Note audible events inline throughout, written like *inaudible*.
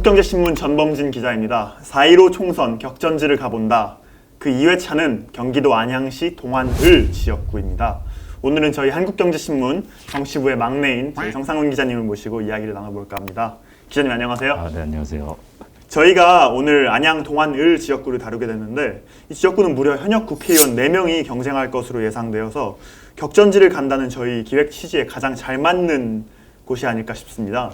한국경제신문 전범진 기자입니다. 4.15 총선 격전지를 가본다. 그 2회차는 경기도 안양시 동안을 지역구입니다. 오늘은 저희 한국경제신문 정치부의 막내인 저희 정상훈 기자님을 모시고 이야기를 나눠볼까 합니다. 기자님 안녕하세요. 아, 네, 안녕하세요. 저희가 오늘 안양 동안을 지역구를 다루게 됐는데 이 지역구는 무려 현역 국회의원 4명이 경쟁할 것으로 예상되어서 격전지를 간다는 저희 기획 취지에 가장 잘 맞는 곳이 아닐까 싶습니다.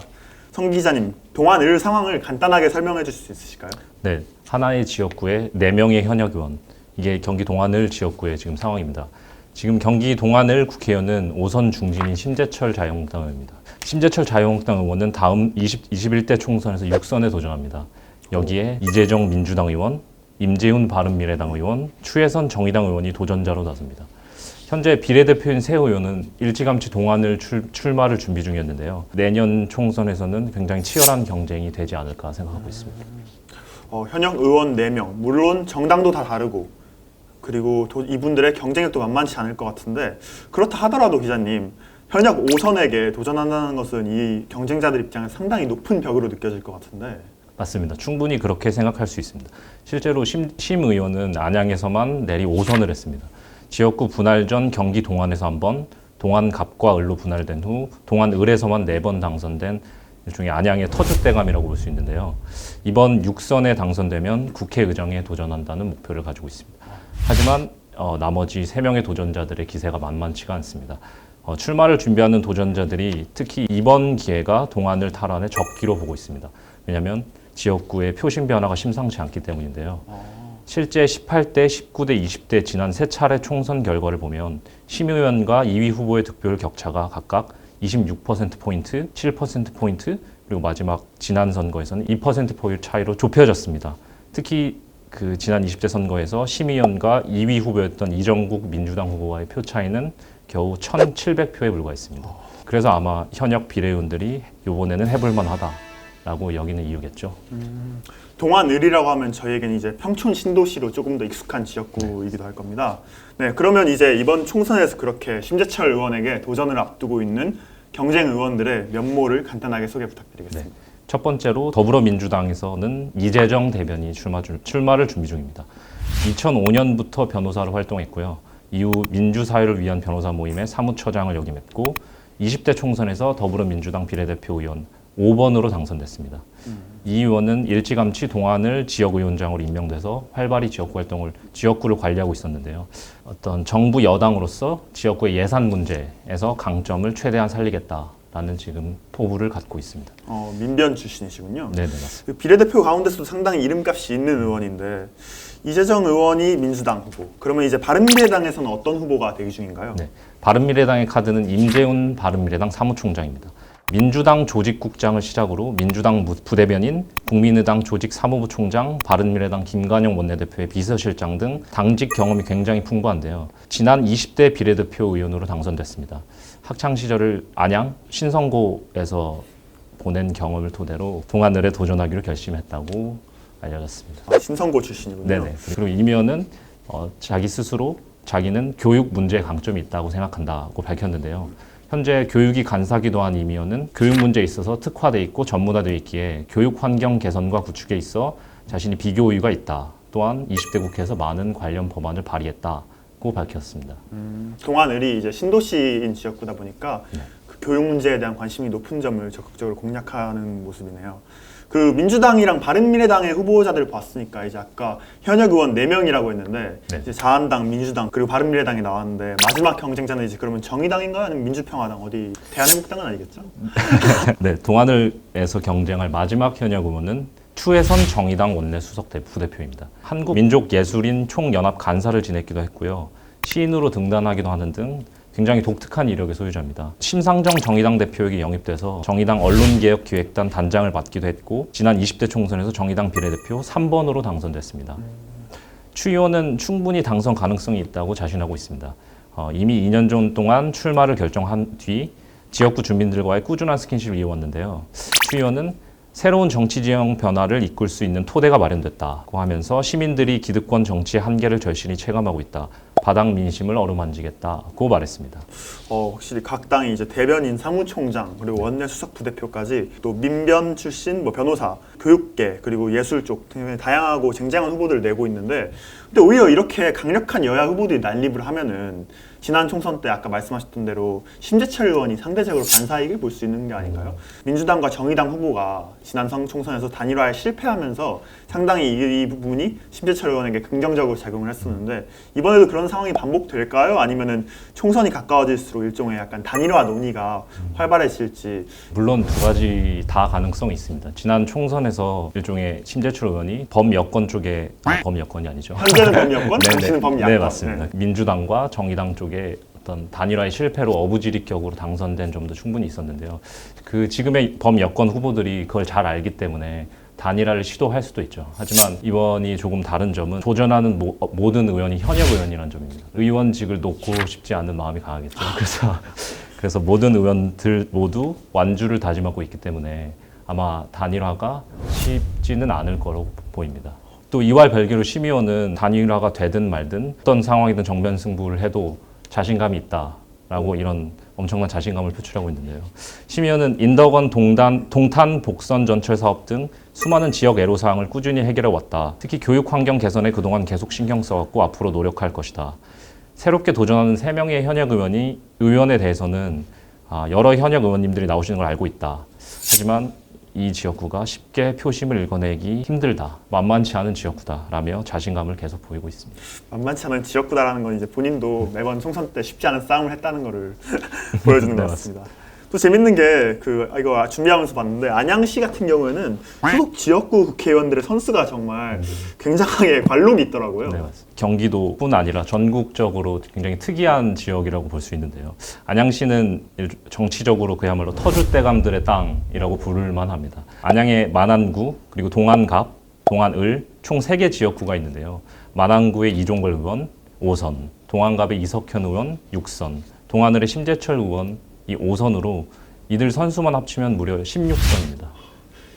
성 기자님, 동안을 상황을 간단하게 설명해 주실 수 있으실까요? 네, 하나의 지역구에 4명의 현역 의원. 이게 경기 동안을 지역구의 지금 상황입니다. 지금 경기 동안을 국회의원은 5선 중진인 심재철 자유한국당 의원입니다. 심재철 자유한국당 의원은 다음 20, 21대 총선에서 6선에 도전합니다. 여기에 이재정 민주당 의원, 임재훈 바른미래당 의원, 추혜선 정의당 의원이 도전자로 나섭니다. 현재 비례대표인 새 의원은 일찌감치 동안을 출, 출마를 준비 중이었는데요. 내년 총선에서는 굉장히 치열한 경쟁이 되지 않을까 생각하고 있습니다. 어, 현역 의원 4명, 물론 정당도 다 다르고 그리고 도- 이분들의 경쟁력도 만만치 않을 것 같은데 그렇다 하더라도 기자님 현역 5선에게 도전한다는 것은 이 경쟁자들 입장에 상당히 높은 벽으로 느껴질 것 같은데 맞습니다. 충분히 그렇게 생각할 수 있습니다. 실제로 심, 심 의원은 안양에서만 내리 5선을 했습니다. 지역구 분할 전 경기 동안에서 한 번, 동안 갑과 을로 분할된 후 동안 을에서만 네 번 당선된 일종의 안양의 터줏대감이라고 볼 수 있는데요. 이번 6선에 당선되면 국회의장에 도전한다는 목표를 가지고 있습니다. 하지만 어, 나머지 3명의 도전자들의 기세가 만만치가 않습니다. 어, 출마를 준비하는 도전자들이 특히 이번 기회가 동안을 탈환의 적기로 보고 있습니다. 왜냐하면 지역구의 표심 변화가 심상치 않기 때문인데요. 실제 18대, 19대, 20대 지난 세 차례 총선 결과를 보면 심의위원과 2위 후보의 득표율 격차가 각각 26%포인트, 7%포인트, 그리고 마지막 지난 선거에서는 2%포인트 차이로 좁혀졌습니다. 특히 그 지난 20대 선거에서 심의위원과 2위 후보였던 이정국 민주당 후보와의 표 차이는 겨우 1,700표에 불과했습니다. 그래서 아마 현역 비례의원들이 이번에는 해볼 만 하다 라고 여기는 이유겠죠. 동안을이라고 하면 저희에겐 이제 평촌 신도시로 조금 더 익숙한 지역구이기도 할 겁니다. 네, 그러면 이제 이번 총선에서 그렇게 심재철 의원에게 도전을 앞두고 있는 경쟁 의원들의 면모를 간단하게 소개 부탁드리겠습니다. 첫 번째로 더불어민주당에서는 이재정 대변인이 출마 중- 출마를 준비 중입니다. 2005년부터 변호사로 활동했고요. 이후 민주사회를 위한 변호사 모임의 사무처장을 역임했고 20대 총선에서 더불어민주당 비례대표 의원 5번으로 당선됐습니다. 이 의원은 일찌감치 동안을 지역의원장으로 임명돼서 활발히 지역구 활동을 지역구를 관리하고 있었는데요. 어떤 정부 여당으로서 지역구의 예산 문제에서 강점을 최대한 살리겠다라는 지금 포부를 갖고 있습니다. 어, 민변 출신이시군요. 네, 네, 맞습니다. 그 비례대표 가운데서도 상당히 이름값이 있는 의원인데 이재정 의원이 민주당 후보. 그러면 이제 바른미래당에서는 어떤 후보가 대기 중인가요? 네. 바른미래당의 카드는 임재훈 바른미래당 사무총장입니다. 민주당 조직국장을 시작으로 민주당 무- 부대변인, 국민의당 조직 사무부 총장, 바른미래당 김관영 원내대표의 비서실장 등 당직 경험이 굉장히 풍부한데요. 지난 20대 비례대표 의원으로 당선됐습니다. 학창 시절을 안양 신성고에서 보낸 경험을 토대로 동안을에 도전하기로 결심했다고 알려졌습니다. 아, 신성고 출신이군요. 네네. 그리고 이면은 어, 자기 스스로 자기는 교육 문제에 강점이 있다고 생각한다고 밝혔는데요. 현재 교육이 간사기도 한 이미연은 교육 문제에 있어서 특화돼 있고 전문화되어 있기에 교육 환경 개선과 구축에 있어 자신이 비교 우위가 있다. 또한 20대 국회에서 많은 관련 법안을 발의했다고 밝혔습니다. 동안을이 이제 신도시인 지역구다 보니까 네. 그 교육 문제에 대한 관심이 높은 점을 적극적으로 공략하는 모습이네요. 그 민주당이랑 바른미래당의 후보자들을 봤으니까 이제 아까 현역 의원 4명이라고 했는데 네. 이제 자한당, 민주당 그리고 바른미래당이 나왔는데 마지막 경쟁자는 이제 그러면 정의당인가요? 아니면 민주평화당 어디 대한민국당은 아니겠죠? *laughs* 네, 동안을에서 경쟁할 마지막 현역 의원은 추혜선 정의당 원내 수석 대- 부대표입니다. 한국 민족 예술인 총연합 간사를 지냈기도 했고요. 시인으로 등단하기도 하는 등 굉장히 독특한 이력의 소유자입니다. 심상정 정의당 대표에게 영입돼서 정의당 언론개혁기획단 단장을 맡기도 했고 지난 20대 총선에서 정의당 비례대표 3번으로 당선됐습니다. 추 의원은 충분히 당선 가능성이 있다고 자신하고 있습니다. 어, 이미 2년 전 동안 출마를 결정한 뒤 지역구 주민들과의 꾸준한 스킨십을 이어왔는데요. 추 의원은 새로운 정치 지형 변화를 이끌 수 있는 토대가 마련됐다고 하면서 시민들이 기득권 정치의 한계를 절실히 체감하고 있다. 바닥 민심을 어루만지겠다고 말했습니다. 어, 확실히 각 당이 이제 대변인, 사무총장 그리고 원내 수석 부대표까지 또 민변 출신 뭐 변호사 교육계 그리고 예술 쪽 다양하고 쟁쟁한 후보들을 내고 있는데 근데 오히려 이렇게 강력한 여야 후보들이 난립을 하면은 지난 총선 때 아까 말씀하셨던 대로 심재철 의원이 상대적으로 반사이익을 볼 수 있는 게 아닌가요? 민주당과 정의당 후보가 지난 성 총선에서 단일화에 실패하면서 상당히 이, 이 부분이 심재철 의원에게 긍정적으로 작용을 했었는데 이번에도 그런 상황이 반복될까요? 아니면은 총선이 가까워질수록 일종의 약간 단일화 논의가 활발해질지 물론 두 가지 다 가능성이 있습니다. 지난 총선에서 일종의 심재철 의원이 범여권 쪽에 아, 범여권이 아니죠. *laughs* 현재는 범여권, 네, 네. 범야권. 네 맞습니다. 민주당과 정의당 쪽에 어떤 단일화의 실패로 어부지리격으로 당선된 점도 충분히 있었는데요. 그 지금의 범여권 후보들이 그걸 잘 알기 때문에 단일화를 시도할 수도 있죠. 하지만 이번이 조금 다른 점은 도전하는 모, 어, 모든 의원이 현역 의원이라는 점입니다. 의원직을 놓고 싶지 않은 마음이 강하겠죠. 그래서 그래서 모든 의원들 모두 완주를 다짐하고 있기 때문에 아마 단일화가 쉽지는 않을 거로 보입니다. 또 이와 별개로 심의원은 단일화가 되든 말든 어떤 상황이든 정면 승부를 해도 자신감이 있다라고 이런 엄청난 자신감을 표출하고 있는데요. 심의원은 인덕원 동단, 동탄 복선 전철 사업 등 수많은 지역 애로 사항을 꾸준히 해결해 왔다. 특히 교육 환경 개선에 그동안 계속 신경 써왔고 앞으로 노력할 것이다. 새롭게 도전하는 세명의 현역 의원이 의원에 대해서는 아, 여러 현역 의원님들이 나오시는 걸 알고 있다. 하지만 이 지역구가 쉽게 표심을 읽어내기 힘들다. 만만치 않은 지역구다라며 자신감을 계속 보이고 있습니다. 만만치 않은 지역구다라는 건 이제 본인도 매번 총선 때 쉽지 않은 싸움을 했다는 거를 *laughs* 보여주는 것 네, 같습니다. 또 재밌는 게 그 이거 준비하면서 봤는데 안양시 같은 경우에는 소속 지역구 국회의원들의 선수가 정말 굉장하게 관록이 있더라고요. 네, 맞습니다. 경기도뿐 아니라 전국적으로 굉장히 특이한 지역이라고 볼 수 있는데요. 안양시는 일- 정치적으로 그야말로 터줏대감들의 땅이라고 부를 만합니다. 안양의 만안구 그리고 동안갑, 동안을 총 세 개 지역구가 있는데요. 만안구의 이종걸 의원 5선, 동안갑의 이석현 의원 6선, 동안을의 심재철 의원 이 5선으로 이들 선수만 합치면 무려 16선입니다.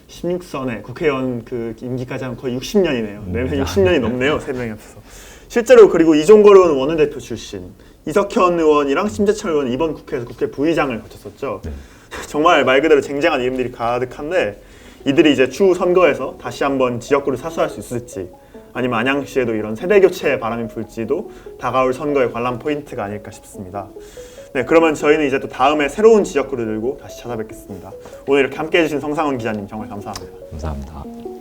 16선에 국회의원 그 임기까지 하면 거의 60년이네요. 네, 60년이 넘네요. 세 명이 합쳐서. 실제로 그리고 이종걸 의원 원내대표 출신, 이석현 의원이랑 심재철 의원 이번 국회에서 국회 부의장을 거쳤었죠. *laughs* 정말 말 그대로 쟁쟁한 이름들이 가득한데 이들이 이제 추후 선거에서 다시 한번 지역구를 사수할 수 있을지 아니면 안양시에도 이런 세대 교체의 바람이 불지도 다가올 선거의 관람 포인트가 아닐까 싶습니다. 네, 그러면 저희는 이제 또 다음에 새로운 지역구를 들고 다시 찾아뵙겠습니다. 오늘 이렇게 함께 해주신 성상원 기자님 정말 감사합니다. 감사합니다.